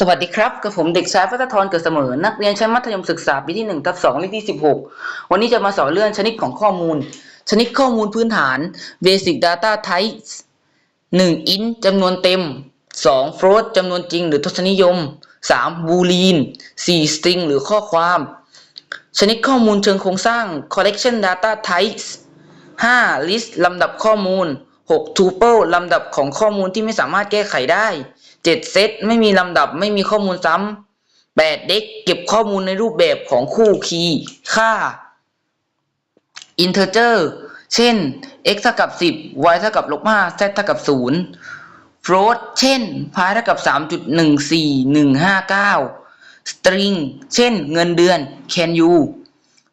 สวัสดีครับกับผมเด็กชายพัฒทรเกิดเสมอ นักเรียนชั้นมัธยมศึกษาปีที่1ทับ2เลขที่ 16 วันนี้จะมาสอนเรื่องชนิดของข้อมูล ชนิดข้อมูลพื้นฐาน Basic Data Types 1 int จำนวนเต็ม 2 float จำนวนจริงหรือทศนิยม 3 boolean 4 string หรือข้อความ ชนิดข้อมูลเชิงโครงสร้าง collection data types 5 list ลำดับข้อมูล 6 tuple ลำดับของข้อมูลที่ไม่สามารถแก้ไขได้ 7เซตไม่มีลำดับไม่มีข้อมูลซ้ำ8 deck เก็บข้อมูลในรูปแบบของคู่คีย์ค่า integer เช่น x เท่ากับ 10 y เท่ากับลบ5 z เท่ากับ0 float เช่น pi เท่ากับ 3.14159 string เช่น เงินเดือน can you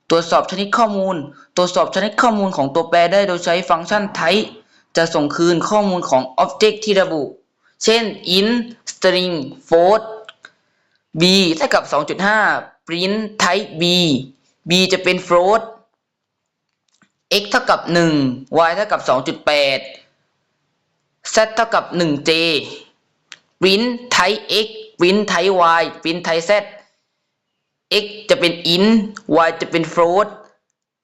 ตรวจสอบชนิดข้อมูล ตรวจสอบชนิดข้อมูลของตัวแปรได้โดยใช้ฟังก์ชัน type จะส่งคืนข้อมูลของ object ที่ระบุ เช่น int string float b เท่ากับ 2.5 print type b b จะเป็น float x เท่ากับ 1 y เท่ากับ 2.8 z เท่ากับ 1j print type x print type y print type z x จะเป็น int y จะเป็น float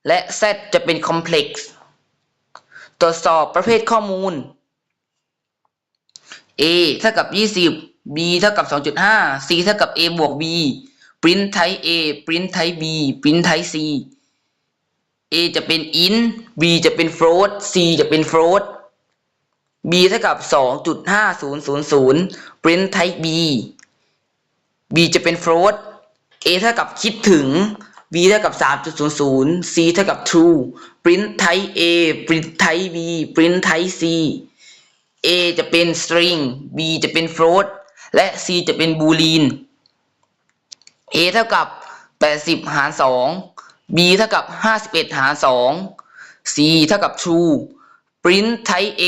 และ z จะเป็น complex ตรวจสอบประเภทข้อมูล a เท่ากับ 20 b เท่ากับ 2.5 c เท่ากับ a บวก b print type a print type b print type c a จะเป็น int b จะเป็น float c จะเป็น float b เท่ากับ 2.5000 print type b b จะเป็น float a เท่ากับคิดถึง b เท่ากับ 3.00 c เท่ากับ true print type a print type b print type c a จะเป็น string b จะเป็น float และ c จะเป็น boolean a เท่ากับ 80 หาร 2 b เท่ากับ 51 หาร 2 c เท่ากับ true print type a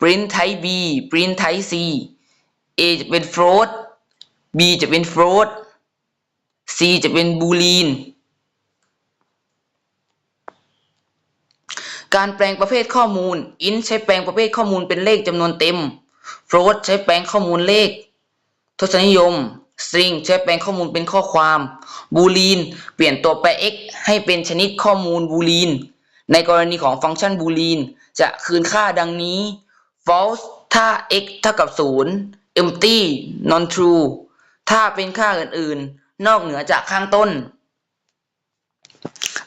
print type b print type c a จะเป็น float b จะเป็น float c จะเป็น boolean การแปลงประเภทข้อมูล int ใช้แปลงประเภทข้อมูลเป็นเลขจำนวนเต็ม float ใช้แปลงข้อมูลเลข ทศนิยม string ใช้แปลงข้อมูลเป็นข้อความ boolean เปลี่ยนตัวแปร x ให้เป็นชนิดข้อมูล boolean ในกรณีของฟังก์ชัน boolean จะคืนค่าดังนี้ false ถ้า x เท่ากับ 0 empty non true ถ้าเป็นค่าอื่นๆ นอกเหนือจากข้างต้น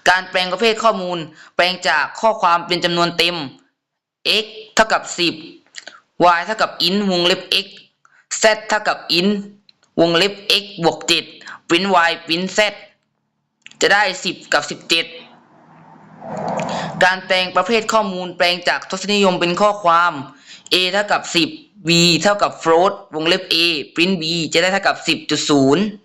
การแปลงประเภทข้อมูล แปลงจากข้อความเป็นจำนวนเต็ม x เท่ากับ 10 y เท่ากับ int วงเล็บ x z เท่ากับ int วงเล็บ x บวก 7 print y print z จะได้ 10 กับ 17 การแปลงประเภทข้อมูลแปลงจากทศนิยมเป็นข้อความ a เท่ากับ 10 b เท่ากับ float วงเล็บ a print b จะได้เท่ากับ 10.0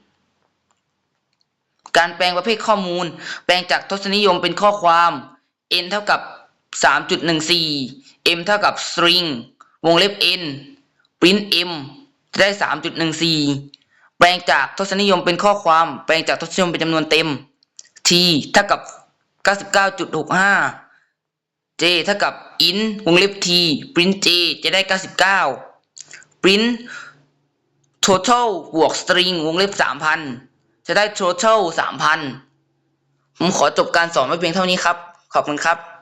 การแปลงประเภทข้อมูล แปลงจากทศนิยมเป็นข้อความ n เท่ากับ 3.14 m เท่ากับ string วงเล็บ n print m จะได้ 3.14 แปลงจากทศนิยมเป็นข้อความ แปลงจากทศนิยมเป็นจำนวนเต็ม t เท่ากับ 99.65 j เท่ากับ int วงเล็บ t print j จะได้ 99 print total บวก string วงเล็บ 3,000 จะได้ total 3,000 ผมขอจบการสอนไว้เพียงเท่านี้ครับ ขอบคุณครับ